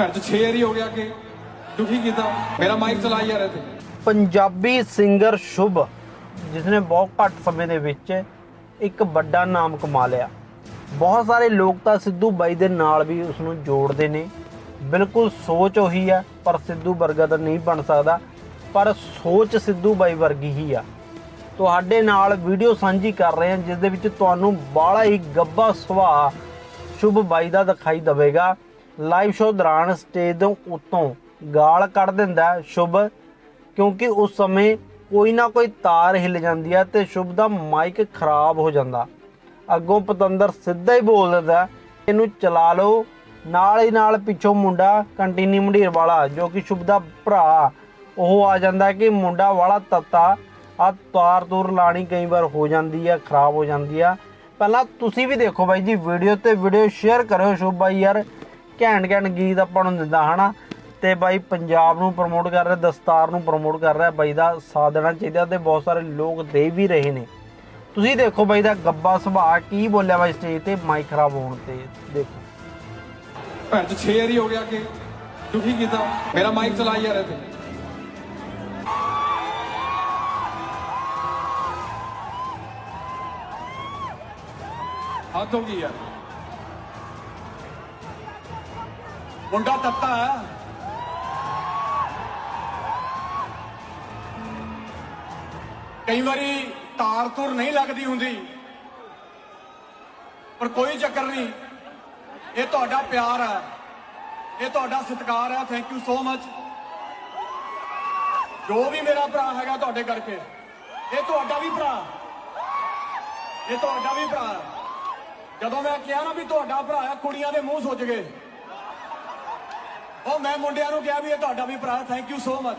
ਭੈਣ ਚ 6 ਵਾਰੀ ਹੋ ਗਿਆ ਕਿ ਦੁਖੀ ਕੀਤਾ। ਮੇਰਾ ਮਾਈਕ ਚਲਾਈ ਜਾ ਰਹੇ ਤੇ ਪੰਜਾਬੀ ਸਿੰਗਰ ਸ਼ੁਭ, ਜਿਸਨੇ ਬਹੁਤ ਘੱਟ ਸਮੇਂ ਦੇ ਵਿੱਚ ਇੱਕ ਵੱਡਾ ਨਾਮ ਕਮਾ ਲਿਆ। ਬਹੁਤ ਸਾਰੇ ਲੋਕ ਤਾਂ ਸਿੱਧੂ ਬਾਈ ਦੇ ਨਾਲ ਵੀ ਉਸ ਨੂੰ ਜੋੜਦੇ ਨੇ। ਬਿਲਕੁਲ ਸੋਚ ਉਹੀ ਆ, ਪਰ ਸਿੱਧੂ ਵਰਗਾ ਤਾਂ ਨਹੀਂ ਬਣ ਸਕਦਾ। ਪਰ ਸੋਚ ਸਿੱਧੂ ਬਾਈ ਵਰਗੀ ਹੀ ਆ। ਤੁਹਾਡੇ ਨਾਲ ਵੀਡੀਓ ਸਾਂਝੀ ਕਰ ਰਹੇ ਹਾਂ, ਜਿਸ ਦੇ ਵਿੱਚ ਤੁਹਾਨੂੰ ਬਾਲਾ ਹੀ ਗੱਬਾ ਸੁਭਾਅ ਸ਼ੁਭ ਬਾਈ ਦਾ ਦਿਖਾਈ ਦੇਵੇਗਾ। ਲਾਈਵ ਸ਼ੋਅ ਦੌਰਾਨ ਸਟੇਜ ਤੋਂ ਉੱਤੋਂ ਗਾਲ ਕੱਢ ਦਿੰਦਾ ਸ਼ੁਭ, ਕਿਉਂਕਿ ਉਸ ਸਮੇਂ ਕੋਈ ਨਾ ਕੋਈ ਤਾਰ ਹਿੱਲ ਜਾਂਦੀ ਹੈ ਤੇ ਸ਼ੁਭ ਦਾ ਮਾਈਕ ਖਰਾਬ ਹੋ ਜਾਂਦਾ। ਅੱਗੋਂ ਪਤੰਦਰ ਸਿੱਧਾ ਹੀ ਬੋਲ ਦਿੰਦਾ ਇਹਨੂੰ ਚਲਾ ਲਓ। ਨਾਲ ਹੀ ਨਾਲ ਪਿੱਛੋਂ ਮੁੰਡਾ ਕੰਟੀਨੀ ਮੰਡੀਰ ਵਾਲਾ, ਜੋ ਕਿ ਸ਼ੁਭ ਦਾ ਭਰਾ, ਉਹ ਆ ਜਾਂਦਾ ਕਿ ਮੁੰਡਾ ਵਾਲਾ ਤੱਤਾ ਆ ਤਾਰ ਤੂਰ ਲਾਣੀ ਕਈ ਵਾਰ ਹੋ ਜਾਂਦੀ ਆ ਖਰਾਬ ਹੋ ਜਾਂਦੀ ਆ ਪਹਿਲਾਂ ਤੁਸੀਂ ਵੀ ਦੇਖੋ ਬਾਈ ਜੀ, ਵੀਡੀਓ ਤੇ ਵੀਡੀਓ ਸ਼ੇਅਰ ਕਰਿਓ ਸ਼ੁਭ ਬਾਈ ਯਾਰ। ਘੈਂਟ ਘੈਂਟ ਗੀਤ ਆਪਾਂ ਨੂੰ ਦਿੰਦਾ, ਹਨਾ? ਤੇ ਬਾਈ ਪੰਜਾਬ ਨੂੰ ਪ੍ਰਮੋਟ ਕਰ ਰਿਹਾ, ਦਸਤਾਰ ਨੂੰ ਪ੍ਰਮੋਟ ਕਰ ਰਿਹਾ, ਬਾਈ ਦਾ ਸਾਥ ਦੇਣਾ ਚਾਹੀਦਾ ਤੇ ਬਹੁਤ ਸਾਰੇ ਲੋਕ ਦੇ ਵੀ ਰਹੇ ਨੇ। ਤੁਸੀਂ ਦੇਖੋ ਬਾਈ ਦਾ ਗੱਬਾ ਸੁਭਾਅ, ਕੀ ਬੋਲਿਆ ਬਾਈ ਸਟੇਜ ਤੇ ਮਾਈਕ ਖਰਾਬ ਹੋਣ ਤੇ, ਦੇਖੋ। ਭੈਣ ਚ 6 ਵਾਰੀ ਹੋ ਗਿਆ ਕਿ ਦੁਖੀ ਕੀਤਾ? ਮੇਰਾ ਮਾਈਕ ਚਲਾਈ ਜਾ ਰਹੇ ਤੇ ਹੱਥ ਹੋ ਗਈ ਯਾਰ। ਮੁੰਡਾ ਤੱਤਾ ਹੈ। ਕਈ ਵਾਰੀ ਤਾਰ ਤੁਰ ਨਹੀਂ ਲੱਗਦੀ ਹੁੰਦੀ, ਪਰ ਕੋਈ ਚੱਕਰ ਨਹੀਂ। ਇਹ ਤੁਹਾਡਾ ਪਿਆਰ ਹੈ। ਇਹ ਤੁਹਾਡਾ ਸਤਿਕਾਰ ਹੈ। ਥੈਂਕ ਯੂ ਸੋ ਮਚ ਜੋ ਵੀ ਮੇਰਾ ਭਰਾ ਹੈਗਾ ਤੁਹਾਡੇ ਕਰਕੇ। ਇਹ ਤੁਹਾਡਾ ਵੀ ਭਰਾ। ਇਹ ਤੁਹਾਡਾ ਵੀ ਭਰਾ। ਜਦੋਂ ਮੈਂ ਕਿਹਾ ਨਾ ਵੀ ਤੁਹਾਡਾ ਭਰਾ ਹੈ, ਕੁੜੀਆਂ ਦੇ ਮੂੰਹ ਸੁੱਜ ਗਏ। ਉਹ ਮੈਂ ਮੁੰਡਿਆਂ ਨੂੰ ਕਿਹਾ ਵੀ ਇਹ ਤੁਹਾਡਾ ਵੀ ਭਰਾ ਥੈਂਕ ਯੂ ਸੋ ਮਚ